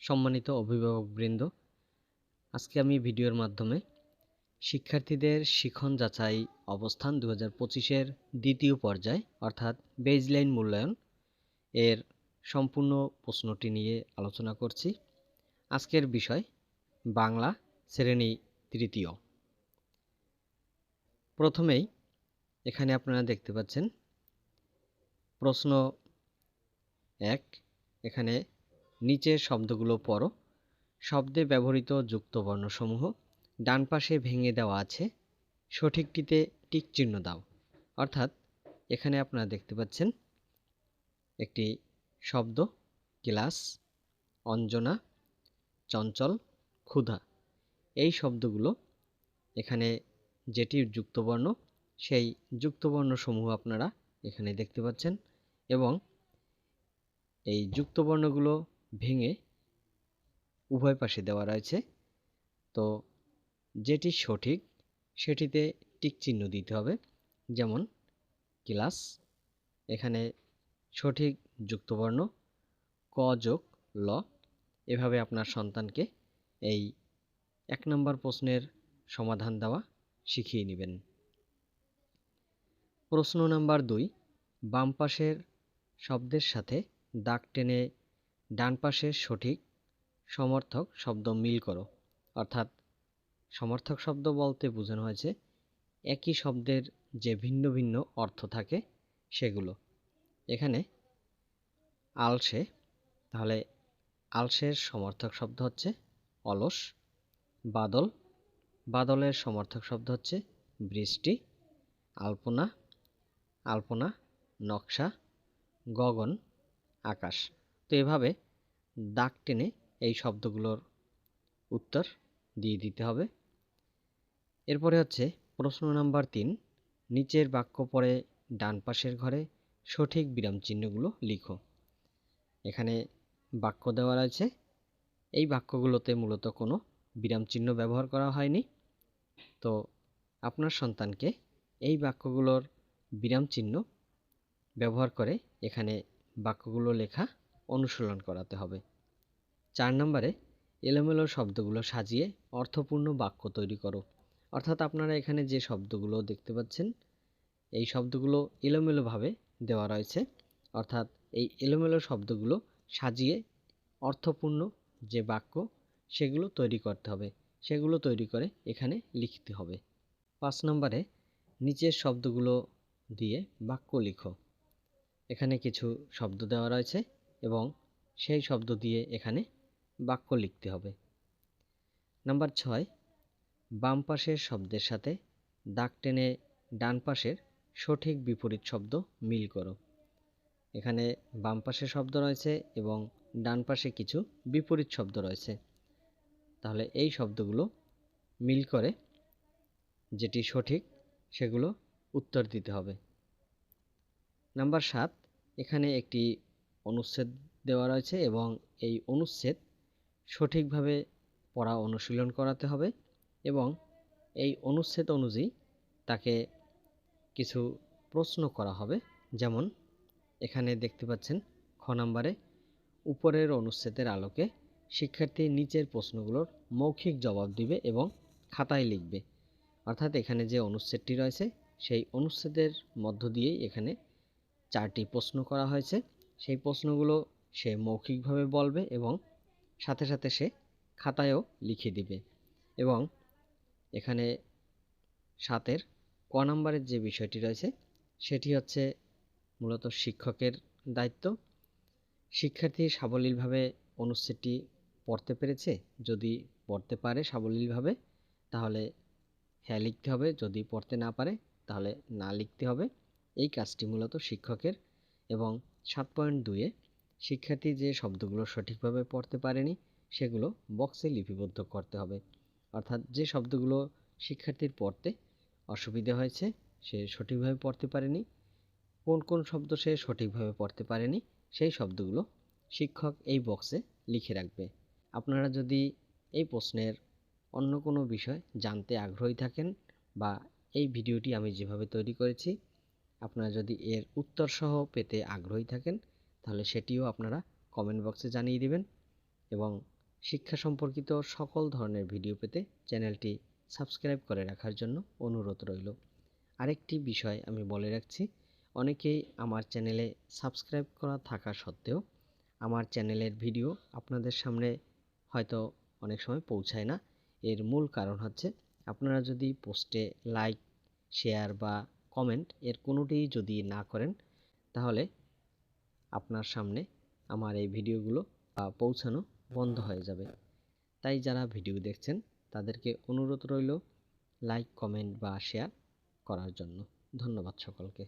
সম্মানিত অভিভাবকবৃন্দ, আজকে আমি ভিডিওর মাধ্যমে শিক্ষার্থীদের শিখন যাচাই অবস্থান দু হাজার পঁচিশের দ্বিতীয় পর্যায়, অর্থাৎ বেজলাইন মূল্যায়ন এর সম্পূর্ণ প্রশ্নটি নিয়ে আলোচনা করছি। আজকের বিষয়, বাংলা শ্রেণি তৃতীয়। প্রথমেই এখানে আপনারা দেখতে পাচ্ছেন, প্রশ্ন এক, এখানে নিচের শব্দগুলো পড়ো। শব্দে ব্যবহৃত যুক্তবর্ণসমূহ, ডান পাশে ভেঙে দেওয়া আছে, সঠিকটিতে টিক চিহ্ন দাও। অর্থাৎ, এখানে আপনারা দেখতে পাচ্ছেন, একটি শব্দ ক্লাস অঞ্জনা, চঞ্চল, ক্ষুধা। এই শব্দগুলো এখানে যেটির যুক্তবর্ণ, সেই যুক্তবর্ণসমূহ আপনারা এখানে দেখতে পাচ্ছেন এবং এই যুক্তবর্ণগুলো ভেঙে উভয় পাশে দেওয়া রয়েছে। তো যেটি সঠিক, সেটিতে টিক চিহ্ন দিতে হবে। যেমন ক্লাস, এখানে সঠিক যুক্তবর্ণ, ক যোগ ল, এভাবে আপনার সন্তানকে এই এক নম্বর প্রশ্নের সমাধান দেওয়া শিখিয়ে নেবেন। প্রশ্ন নাম্বার দুই, বাম পাশের শব্দের সাথে দাগ টেনে ডান পাশের সঠিক সমর্থক শব্দ মিল করো। অর্থাৎ সমর্থক শব্দ বলতে বোঝানো হয়েছে একই শব্দের যে ভিন্ন ভিন্ন অর্থ থাকে সেগুলো। এখানে আলসে, তাহলে আলসের সমর্থক শব্দ হচ্ছে অলস। বাদল, বাদলের সমর্থক শব্দ হচ্ছে বৃষ্টি। আলপনা আলপনা, নকশা, গগন, আকাশ। তো এভাবে দাগ টেনে এই শব্দগুলোর উত্তর দিয়ে দিতে হবে। এরপরে হচ্ছে প্রশ্ন নাম্বার তিন, নিচের বাক্য পড়ে ডান পাশের ঘরে সঠিক বিরাম চিহ্নগুলো লিখো। এখানে বাক্য দেওয়া রয়েছে। এই বাক্যগুলোতে মূলত কোনো বিরাম চিহ্ন ব্যবহার করা হয়নি। তো আপনার সন্তানকে এই বাক্যগুলোর বিরাম চিহ্ন ব্যবহার করে এখানে বাক্যগুলো লেখা অনুশীলন করাতে হবে। চার নম্বরে এলোমেলো শব্দগুলো সাজিয়ে অর্থপূর্ণ বাক্য তৈরি করো। অর্থাৎ আপনারা এখানে যে শব্দগুলো দেখতে পাচ্ছেন, এই শব্দগুলো এলোমেলোভাবে দেওয়া রয়েছে। অর্থাৎ এই এলোমেলো শব্দগুলো সাজিয়ে অর্থপূর্ণ যে বাক্য, সেগুলো তৈরি করতে হবে। সেগুলো তৈরি করে এখানে লিখতে হবে। পাঁচ নম্বরে নিচের শব্দগুলো দিয়ে বাক্য লিখো। এখানে কিছু শব্দ দেওয়া রয়েছে। এবং সেই শব্দ দিয়ে এখানে বাক্য লিখতে হবে। নাম্বার ছয়, বাম পাশের শব্দের সাথে দাগ টেনে ডান পাশের সঠিক বিপরীত শব্দ মিল করো। এখানে বাম পাশে শব্দ রয়েছে এবং ডান পাশে কিছু বিপরীত শব্দ রয়েছে। তাহলে এই শব্দগুলো মিল করে যেটি সঠিক সেগুলো উত্তর দিতে হবে। নাম্বার সাত, এখানে একটি অনুচ্ছেদ দেওয়া রয়েছে এবং এই অনুচ্ছেদ সঠিকভাবে পড়া অনুশীলন করাতে হবে এবং এই অনুচ্ছেদ অনুযায়ী তাকে কিছু প্রশ্ন করা হবে। যেমন, এখানে দেখতে পাচ্ছেন, খ নাম্বারে, উপরের অনুচ্ছেদের আলোকে শিক্ষার্থী নিচের প্রশ্নগুলোর মৌখিক জবাব দিবে এবং খাতায় লিখবে। অর্থাৎ এখানে যে অনুচ্ছেদটি রয়েছে, সেই অনুচ্ছেদের মধ্য দিয়েই এখানে চারটি প্রশ্ন করা হয়েছে। সেই প্রশ্নগুলো সে মৌখিকভাবে বলবে এবং সাথে সাথে সে খাতায়ও লিখে দিবে। এবং এখানে সাতের ক নম্বরের যে বিষয়টি রয়েছে, সেটি হচ্ছে মূলত শিক্ষকের দায়িত্ব। শিক্ষার্থী সাবলীলভাবে অনুচ্ছেদটি পড়তে পেরেছে? যদি পড়তে পারে সাবলীলভাবে, তাহলে হ্যাঁ লিখতে হবে। যদি পড়তে না পারে, তাহলে না লিখতে হবে। এই কাজটি মূলত শিক্ষকের এবং সাত পয়েন্ট দুয়ে শিক্ষার্থী যে শব্দগুলো সঠিকভাবে পড়তে পারেনি, সেগুলো বক্সে লিপিবদ্ধ করতে হবে। অর্থাৎ যে শব্দগুলো শিক্ষার্থীর পড়তে অসুবিধা হয়েছে, সে সঠিকভাবে পড়তে পারেনি। কোন কোন শব্দ সে সঠিকভাবে পড়তে পারেনি, সেই শব্দগুলো শিক্ষক এই বক্সে লিখে রাখবে। আপনারা যদি এই প্রশ্নের অন্য কোনো বিষয় জানতে আগ্রহী থাকেন বা এই ভিডিওটি আমি যেভাবে তৈরি করেছি আপনারা যদি এর উত্তর সহ পেতে আগ্রহী থাকেন, তাহলে সেটিও আপনারা কমেন্ট বক্সে জানিয়ে দেবেন এবং শিক্ষা সম্পর্কিত সকল ধরনের ভিডিও পেতে চ্যানেলটি সাবস্ক্রাইব করে রাখার জন্য অনুরোধ রইল। আরেকটি বিষয় আমি বলে রাখছি, অনেকেই আমার চ্যানেলে সাবস্ক্রাইব করা থাকা সত্ত্বেও আমার চ্যানেলের ভিডিও আপনাদের সামনে হয়তো অনেক সময় পৌঁছায় না। এর মূল কারণ হচ্ছে আপনারা যদি পোস্টে লাইক শেয়ার বা কমেন্ট এর কোনোটিই যদি না করেন, তাহলে আপনার সামনে আমার এই ভিডিওগুলো পৌঁছানো বন্ধ হয়ে যাবে। তাই যারা ভিডিও দেখছেন, তাদেরকে অনুরোধ রইল লাইক কমেন্ট বা শেয়ার করার জন্য। ধন্যবাদ সকলকে।